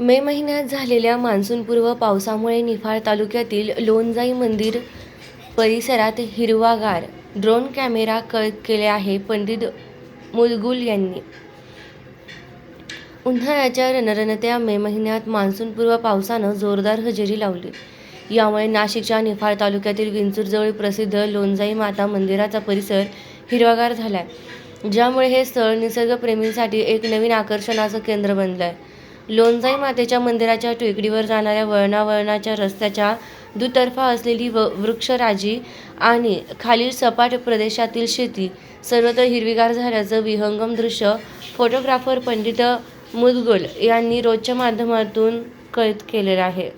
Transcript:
मे महिन्यात झालेल्या मान्सूनपूर्व पावसामुळे निफाड तालुक्यातील लोणजाई मंदिर परिसरात हिरवागार ड्रोन कॅमेरा कैद केले आहे पंडित मुलगुल यांनी. उन्हाळ्याच्या रणरणत्या मे महिन्यात मान्सूनपूर्व पावसानं जोरदार हजेरी लावली. यामुळे नाशिकच्या निफाड तालुक्यातील विंचूरजवळ प्रसिद्ध लोणजाई माता मंदिराचा परिसर हिरवागार झालाय ज्यामुळे हे स्थळ निसर्गप्रेमींसाठी एक नवीन आकर्षणाचं केंद्र बनलं आहे लोणजाई मातेच्या मंदिराच्या टेकडीवर जाणाऱ्या वळणावळणाच्या रस्त्याच्या दुतर्फा असलेली व वृक्षराजी आणि खालील सपाट प्रदेशातील शेती सर्वत्र हिरवीगार झाल्याचं विहंगम दृश्य फोटोग्राफर पंडित मुदगुल यांनी रोजच्या माध्यमातून कैद केलेलं आहे.